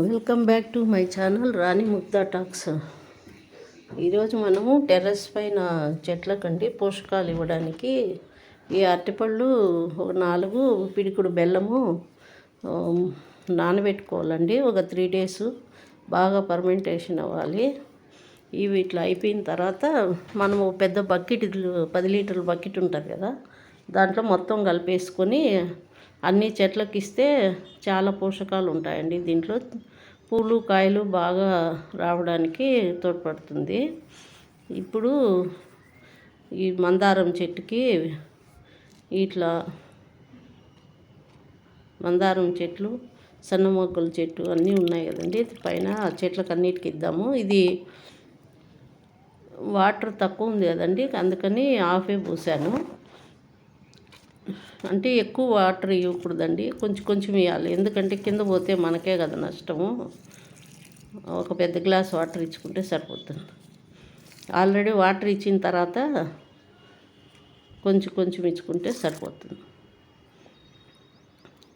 Welcome back to my channel Rani Mukta talks ఈరోజు మనము terrace పైన చెట్లకండి పోషకాలు ఇవ్వడానికి. ఈ అరటిపళ్ళు ఒక నాలుగు పిడికుడు బెల్లము నానబెట్టుకోవాలండి. ఒక త్రీ డేస్ బాగా పర్మెంటేషన్ అవ్వాలి. ఇవి ఇట్లా అయిపోయిన తర్వాత మనము పెద్ద బకెట్ పది లీటర్ల బకెట్ ఉంటుంది కదా దాంట్లో మొత్తం కలిపేసుకొని అన్ని చెట్లకి ఇస్తే చాలా పోషకాలు ఉంటాయండి దీంట్లో పూలు కాయలు బాగా రావడానికి తోడ్పడుతుంది. ఇప్పుడు ఈ మందారం చెట్టుకి ఇట్లా మందారం చెట్లు సన్న మొగ్గల చెట్టు అన్నీ ఉన్నాయి కదండి. పైన చెట్లకు అన్నిటికి ఇద్దాము. ఇది వాటర్ తక్కువ ఉంది కదండి. అందుకని ఆఫే పూసాను. అంటే ఎక్కువ వాటర్ ఇవ్వకూడదండి. కొంచెం కొంచెం ఇవ్వాలి. ఎందుకంటే కింద పోతే మనకే కదా నష్టము. ఒక పెద్ద గ్లాస్ వాటర్ ఇచ్చుకుంటే సరిపోతుంది. ఆల్రెడీ వాటర్ ఇచ్చిన తర్వాత కొంచెం కొంచెం ఇచ్చుకుంటే సరిపోతుంది.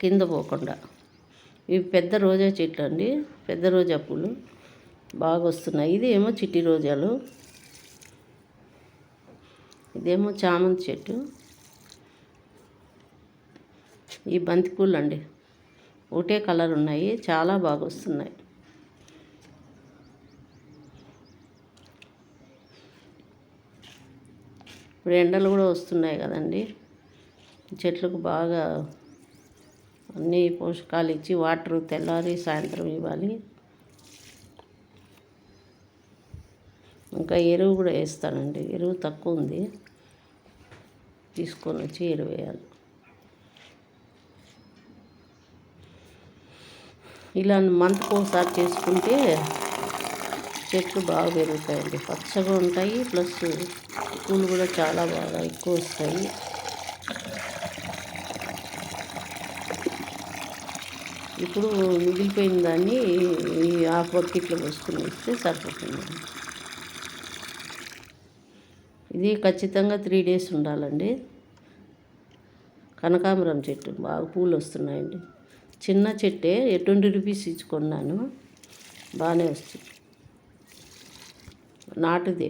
కింద పోకుండా. ఇవి పెద్ద రోజా చెట్లు అండి. పెద్ద రోజా పూలు. బాగా వస్తున్నాయి. ఇది ఏమో చిట్టి రోజాలు. ఇదేమో చామంతి చెట్టు. ఈ బంతి పూలు అండి ఒకటే కలర్ ఉన్నాయి. చాలా బాగా వస్తున్నాయి ఇప్పుడు ఎండలు కూడా వస్తున్నాయి కదండి. చెట్లకు బాగా అన్ని పోషకాలు ఇచ్చి వాటర్ తెల్లారి సాయంత్రం ఇవ్వాలి. ఇంకా ఎరువు కూడా వేస్తానండి. ఎరువు తక్కువ ఉంది. తీసుకొని వచ్చి ఎరువు వేయాలి ఇలా మంత్కి ఒకసారి చేసుకుంటే చెట్లు బాగా పెరుగుతాయండి. పచ్చగా ఉంటాయి ప్లస్ పూలు కూడా చాలా బాగా ఎక్కువ వస్తాయి. ఇప్పుడు మిగిలిపోయిన దాన్ని ఈ హాఫ్ బకెట్లో పోసుకుని ఇస్తే సరిపోతుంది. ఇది ఖచ్చితంగా త్రీ డేస్ ఉండాలండి. కనకాంబరం చెట్టు బాగా పూలు వస్తున్నాయండి. చిన్న చెట్టే ట్వంటీ రూపీస్ ఇచ్చుకున్నాను బాగానే వస్తుంది. నాటుదే.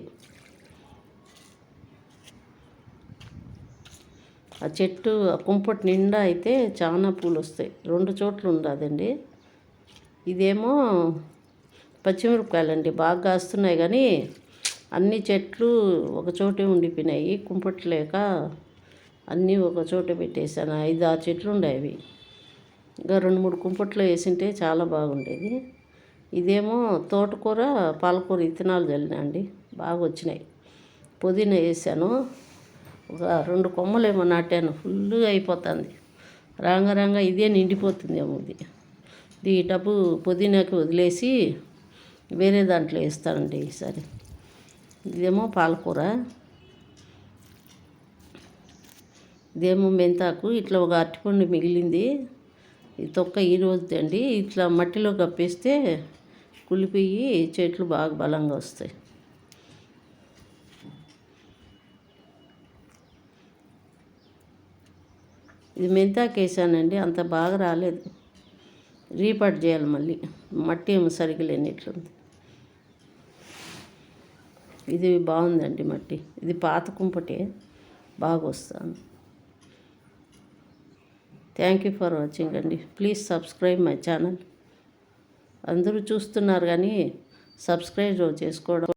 ఆ చెట్టు ఆ కుంపటి నిండా అయితే చాలా పూలు వస్తాయి రెండు చోట్ల ఉండదండి ఇదేమో పచ్చిమిరపకాయలండి బాగా కాస్తున్నాయి కానీ అన్ని చెట్లు ఒక చోటే ఉండిపోయినాయి. కుంపట్లేక అన్నీ ఒక చోట పెట్టేశాను. ఐదు ఆరు చెట్లు ఉండేవి ఇంకా రెండు మూడు కుంపట్లో వేసింటే చాలా బాగుండేది. ఇదేమో తోటకూర పాలకూర ఇత్తనాలు చల్లినా అండి బాగా వచ్చినాయి. పుదీనా వేసాను. ఒక రెండు కొమ్మలేమో నాటాను. ఫుల్గా అయిపోతుంది. రాంగ రాంగ ఇదే నిండిపోతుందేమో ఇది. ఈ డబ్బు పుదీనాకి వదిలేసి వేరే దాంట్లో వేస్తానండి ఈసారి. ఇదేమో పాలకూర. ఇదేమో మెంతాకు. ఇట్లా ఒక అరటిపండు మిగిలింది. ఈ తొక్క ఈ రోజుది అండి. ఇట్లా మట్టిలో కప్పేస్తే కులిపోయి చెట్లు బాగా బలంగా వస్తాయి. ఇది మెంతాకు వేసానండి. అంత బాగా రాలేదు. రీపట్ చేయాలి మళ్ళీ. మట్టి ఏమో సరిగ్గా లేనిట్లుంది. ఇది బాగుందండి మట్టి. ఇది పాత కుంపటే. బాగా వస్తాను. థ్యాంక్ యూ ఫర్ వాచింగ్ అండి. ప్లీజ్ సబ్స్క్రైబ్ మై ఛానల్ అందరూ చూస్తున్నారు కానీ సబ్స్క్రైబ్ చేసుకోవడం